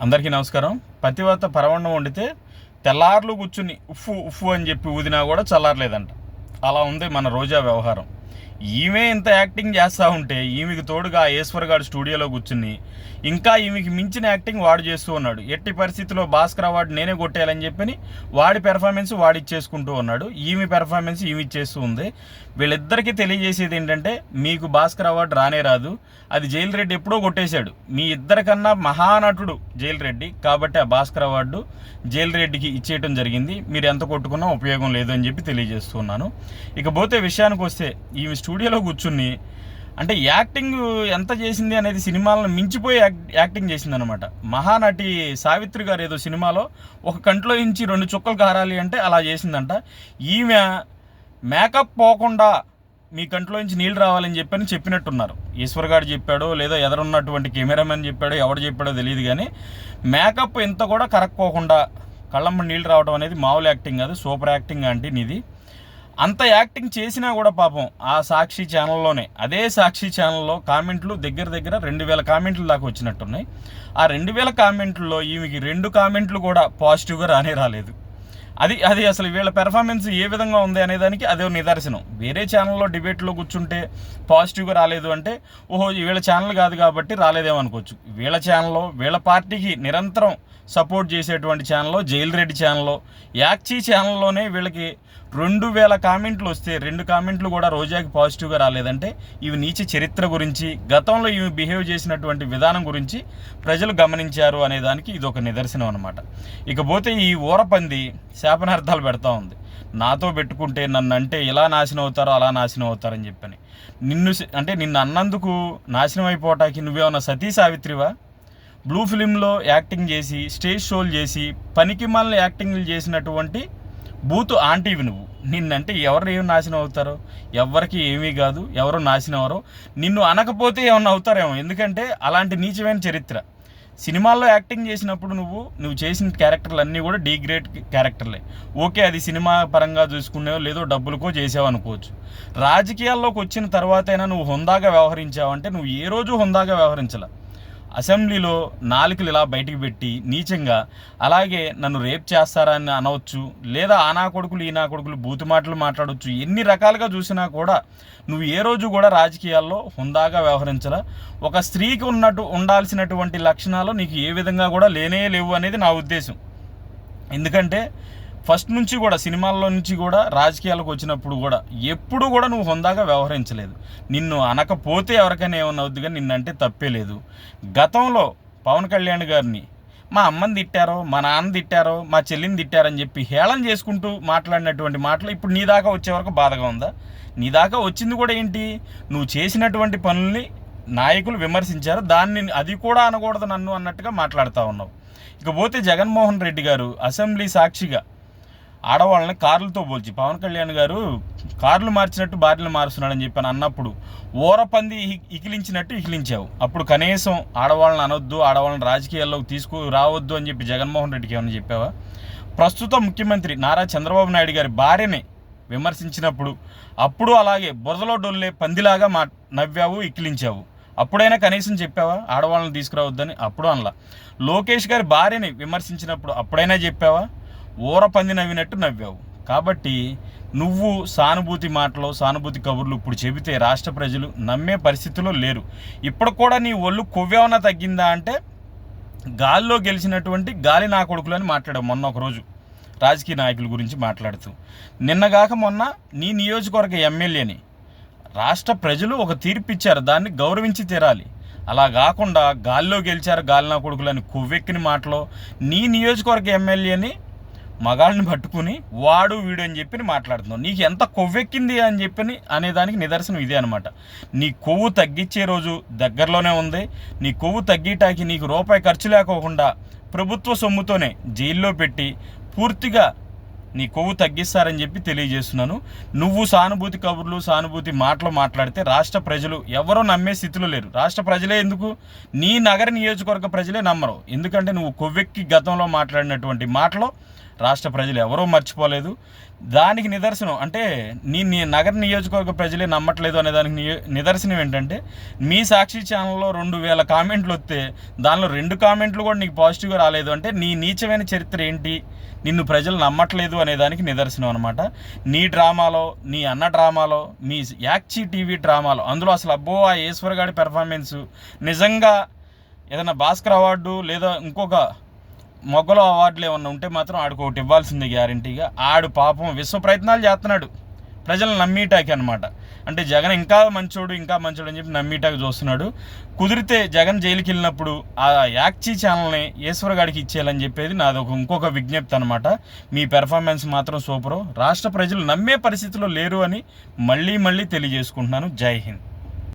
అందరికీ నమస్కారం. పతివత పరవణం వండితే తెల్లార్లు కూర్చుని ఉఫ్ఫు ఉఫ్ఫు అని చెప్పి ఊదినా కూడా చల్లారలేదంట. అలా ఉంది మన రోజా వ్యవహారం. ఈమె ఇంత యాక్టింగ్ చేస్తూ ఉంటే ఈమెకి తోడుగా ఈశ్వర్ గారు స్టూడియోలో కూర్చుని ఇంకా ఈమెకి మించిన యాక్టింగ్ వాడు చేస్తూ ఉన్నాడు. ఎట్టి పరిస్థితిలో భాస్కర్ అవార్డు నేనే కొట్టేయాలని చెప్పని వాడి పెర్ఫార్మెన్స్ వాడు ఇచ్చేసుకుంటూ ఉన్నాడు. ఈమె పెర్ఫార్మెన్స్ ఈమె ఇచ్చేస్తూ ఉంది. వీళ్ళిద్దరికీ తెలియజేసేది ఏంటంటే మీకు భాస్కర్ అవార్డు రానే రాదు. అది జైల్ రెడ్డి ఎప్పుడో కొట్టేశాడు. మీ ఇద్దరికన్నా మహానటుడు జైల్ రెడ్డి కాబట్టి ఆ భాస్కర్ అవార్డు జైలు రెడ్డికి ఇచ్చేయటం జరిగింది. మీరు ఎంత కొట్టుకున్నా ఉపయోగం లేదు అని చెప్పి తెలియజేస్తున్నాను ఇకపోతే విషయానికి వస్తే ఈమె స్టూడియోలో కూర్చుని అంటే యాక్టింగ్ ఎంత చేసింది అనేది సినిమాలను మించిపోయి యాక్టింగ్ చేసింది అనమాట మహానటి సావిత్రి గారు ఏదో సినిమాలో ఒక కంట్లో నుంచి రెండు చుక్కలు కారాలి అంటే అలా చేసిందంట. ఈమె మేకప్ పోకుండా మీ కంట్లో నుంచి నీళ్ళు రావాలని చెప్పని చెప్పినట్టున్నారు. ఈశ్వర్ గారు చెప్పాడో లేదో ఎదురున్నటువంటి కెమెరామెన్ చెప్పాడో ఎవడు చెప్పాడో తెలియదు కానీ మేకప్ ఇంత కూడా కరక్పోకుండా కళ్ళమ్మ నీళ్ళు రావడం అనేది మామూలు యాక్టింగ్ కాదు సూపర్ యాక్టింగ్ అంటే నీది. అంత యాక్టింగ్ చేసినా కూడా పాపం ఆ సాక్షి ఛానల్లోనే అదే సాక్షి ఛానల్లో కామెంట్లు దగ్గర దగ్గర రెండు వేల కామెంట్లు దాకా వచ్చినట్టున్నాయి. ఆ రెండు వేల కామెంట్లలో ఈమెకి రెండు కామెంట్లు కూడా పాజిటివ్గా రానే రాలేదు. అది అది అసలు వీళ్ళ పెర్ఫార్మెన్స్ ఏ విధంగా ఉంది అనే దానికి అదే నిదర్శనం. వేరే ఛానల్లో డిబేట్లో కూర్చుంటే పాజిటివ్గా రాలేదు అంటే ఓహో వీళ్ళ ఛానల్ కాదు కాబట్టి రాలేదేమో అనుకోవచ్చు. వీళ్ళ ఛానల్లో వీళ్ళ పార్టీకి నిరంతరం సపోర్ట్ చేసేటువంటి ఛానల్లో జైల్ రెడ్డి ఛానల్లో యాక్చీ ఛానల్లోనే వీళ్ళకి రెండు వేల కామెంట్లు వస్తే రెండు కామెంట్లు కూడా రోజాకి పాజిటివ్గా రాలేదంటే ఇవి నీచ చరిత్ర గురించి గతంలో ఇవి బిహేవ్ చేసినటువంటి విధానం గురించి ప్రజలు గమనించారు అనే దానికి ఇది ఒక నిదర్శనం అనమాట ఇకపోతే ఈ ఊరపంది శాపనార్థాలు పెడతా ఉంది. నాతో పెట్టుకుంటే నన్ను అంటే ఇలా నాశనం అవుతారో అలా నాశనం అవుతారని చెప్పని. నిన్ను అంటే నిన్ను అన్నందుకు నాశనం అయిపోవటానికి నువ్వేమన్నా సతీ సావిత్రివా? బ్లూ ఫిలింలో యాక్టింగ్ చేసి స్టేజ్ షోలు చేసి పనికి మనల్ని యాక్టింగ్లు చేసినటువంటి బూతు ఆంటీవి నువ్వు. నిన్నంటే ఎవరు ఏమి నాశనం అవుతారో? ఎవరికి ఏమీ కాదు. ఎవరు నాశనం అవరో? నిన్ను అనకపోతే ఏమన్నా అవుతారేమో. ఎందుకంటే అలాంటి నీచమైన చరిత్ర. సినిమాల్లో యాక్టింగ్ చేసినప్పుడు నువ్వు నువ్వు చేసిన క్యారెక్టర్లు అన్నీ కూడా డీగ్రేడ్ క్యారెక్టర్లే. ఓకే అది సినిమా పరంగా చూసుకునేవో లేదో డబ్బులకో చేసావు అనుకోవచ్చు. రాజకీయాల్లోకి వచ్చిన తర్వాతైనా నువ్వు హుందాగా వ్యవహరించావంటే నువ్వు ఏ రోజు హుందాగా వ్యవహరించలే. అసెంబ్లీలో నాలుకలు ఇలా బయటికి పెట్టి నీచంగా అలాగే నన్ను రేప్ చేస్తారని అనవచ్చు లేదా ఆనా కొడుకులు ఈనా కొడుకులు బూతు మాటలు మాట్లాడవచ్చు ఎన్ని రకాలుగా చూసినా కూడా నువ్వు ఏ రోజు కూడా రాజకీయాల్లో హుందాగా వ్యవహరించరా? ఒక స్త్రీకి ఉన్నట్టు ఉండాల్సినటువంటి లక్షణాలు నీకు ఏ విధంగా కూడా లేనే లేవు అనేది నా ఉద్దేశం. ఎందుకంటే ఫస్ట్ నుంచి కూడా సినిమాల్లో నుంచి కూడా రాజకీయాలకు వచ్చినప్పుడు కూడా ఎప్పుడు కూడా నువ్వు హుందాగా వ్యవహరించలేదు. నిన్ను అనకపోతే ఎవరికైనా ఏమన్నా అవుద్ది కానీ నిన్నంటే తప్పే లేదు. గతంలో పవన్ కళ్యాణ్ గారిని మా అమ్మని తిట్టారో మా నాన్న తిట్టారో మా చెల్లిని తిట్టారని చెప్పి హేళన చేసుకుంటూ మాట్లాడినటువంటి మాటలు ఇప్పుడు నీ దాకా వచ్చే వరకు బాధగా ఉందా? నీ దాకా వచ్చింది కూడా ఏంటి? నువ్వు చేసినటువంటి పనుల్ని నాయకులు విమర్శించారు. దాన్ని అది కూడా అనకూడదు నన్ను అన్నట్టుగా మాట్లాడుతూ ఉన్నావు. ఇకపోతే జగన్మోహన్ రెడ్డి గారు అసెంబ్లీ సాక్షిగా ఆడవాళ్ళని కార్లతో పోల్చి. పవన్ కళ్యాణ్ గారు కార్లు మార్చినట్టు భార్యలు మారుస్తున్నాడని చెప్పాను అన్నప్పుడు ఓరపంది ఇకిలించినట్టు ఇకిలించావు. అప్పుడు కనీసం ఆడవాళ్ళని అనొద్దు ఆడవాళ్ళని రాజకీయాల్లోకి తీసుకు రావద్దు అని చెప్పి జగన్మోహన్ రెడ్డికి ఏమైనా చెప్పావా? ప్రస్తుత ముఖ్యమంత్రి నారా చంద్రబాబు నాయుడు గారి భార్యని విమర్శించినప్పుడు అప్పుడు అలాగే బురదలో డొల్లే పందిలాగా మా నవ్వావు ఇకిలించావు. అప్పుడైనా కనీసం చెప్పావా? ఆడవాళ్ళని తీసుకురావద్దని? అప్పుడు అనలా. లోకేష్ గారి భార్యని విమర్శించినప్పుడు అప్పుడైనా చెప్పావా? ఊరపంది నవ్వినట్టు నవ్వావు. కాబట్టి నువ్వు సానుభూతి మాటలు సానుభూతి కబుర్లు ఇప్పుడు చెబితే రాష్ట్ర ప్రజలు నమ్మే పరిస్థితిలో లేరు. ఇప్పుడు కూడా నీ ఒళ్ళు కొవ్వేమన్నా తగ్గిందా అంటే గాల్లో గెలిచినటువంటి గాలి నా కొడుకులు అని మాట్లాడావు మొన్న ఒకరోజు రాజకీయ నాయకుల గురించి మాట్లాడుతూ. నిన్నగాక మొన్న నీ నియోజకవర్గ ఎమ్మెల్యేని రాష్ట్ర ప్రజలు ఒక తీర్పు ఇచ్చారు దాన్ని గౌరవించి తీరాలి. అలా కాకుండా గాల్లో గెలిచారు గాలినా కొడుకులని కొవ్వెక్కిన మాటలో నీ నియోజకవర్గ ఎమ్మెల్యేని మగాళ్ళని పట్టుకుని వాడు వీడు అని చెప్పి మాట్లాడుతున్నావు. నీకు ఎంత కొవ్వెక్కింది అని చెప్పి అనేదానికి నిదర్శనం ఇదే అనమాట నీ కొవ్వు తగ్గించే రోజు దగ్గరలోనే ఉంది. నీ కొవ్వు తగ్గిటాకి నీకు రూపాయి ఖర్చు లేకోకుండా ప్రభుత్వ సొమ్ముతోనే జైల్లో పెట్టి పూర్తిగా నీ కొవ్వు తగ్గిస్తారని చెప్పి తెలియజేస్తున్నాను. నువ్వు సానుభూతి కబుర్లు సానుభూతి మాటలు మాట్లాడితే రాష్ట్ర ప్రజలు ఎవరో నమ్మే స్థితిలో లేరు. రాష్ట్ర ప్రజలే ఎందుకు? నీ నగర నియోజకవర్గ ప్రజలే నమ్మరు. ఎందుకంటే నువ్వు కొవ్వెక్కి గతంలో మాట్లాడినటువంటి మాటలు రాష్ట్ర ప్రజలు ఎవరూ మర్చిపోలేదు. దానికి నిదర్శనం అంటే నీ నీ నగర నియోజకవర్గ ప్రజలే నమ్మట్లేదు అనే దానికి నిదర్శనం ఏంటంటే మీ సాక్షి ఛానల్లో రెండు వేల కామెంట్లు వస్తే దానిలో రెండు కామెంట్లు కూడా నీకు పాజిటివ్గా రాలేదు అంటే నీ నీచమైన చరిత్ర ఏంటి? నిన్ను ప్రజలు నమ్మట్లేదు అనే దానికి నిదర్శనం అనమాట నీ డ్రామాలో నీ అన్న డ్రామాలో మీ యాక్చి టీవీ డ్రామాలో అందులో అసలు అబ్బో ఆ ఈశ్వర్ గారి పెర్ఫార్మెన్స్ నిజంగా ఏదైనా భాస్కర్ అవార్డు లేదా ఇంకొక మొగ్గలో అవార్డులు ఏమన్నా ఉంటే మాత్రం ఆడికి ఒకటి ఇవ్వాల్సింది గ్యారంటీగా. ఆడు పాపం విశ్వ ప్రయత్నాలు చేస్తున్నాడు. ప్రజలు నమ్మీటాకి అనమాట అంటే జగన్ ఇంకా మంచోడు ఇంకా మంచోడు అని చెప్పి నమ్మీటాకి చూస్తున్నాడు. కుదిరితే జగన్ జైలుకి వెళ్ళినప్పుడు ఆ యాక్చీ ఛానల్ని ఈశ్వరగాడికి ఇచ్చేయాలని చెప్పేది నాది ఒక ఇంకొక విజ్ఞప్తి అనమాట మీ పెర్ఫార్మెన్స్ మాత్రం సూపరు. రాష్ట్ర ప్రజలు నమ్మే పరిస్థితిలో లేరు అని మళ్ళీ మళ్ళీ తెలియజేసుకుంటున్నాను. జై హింద్.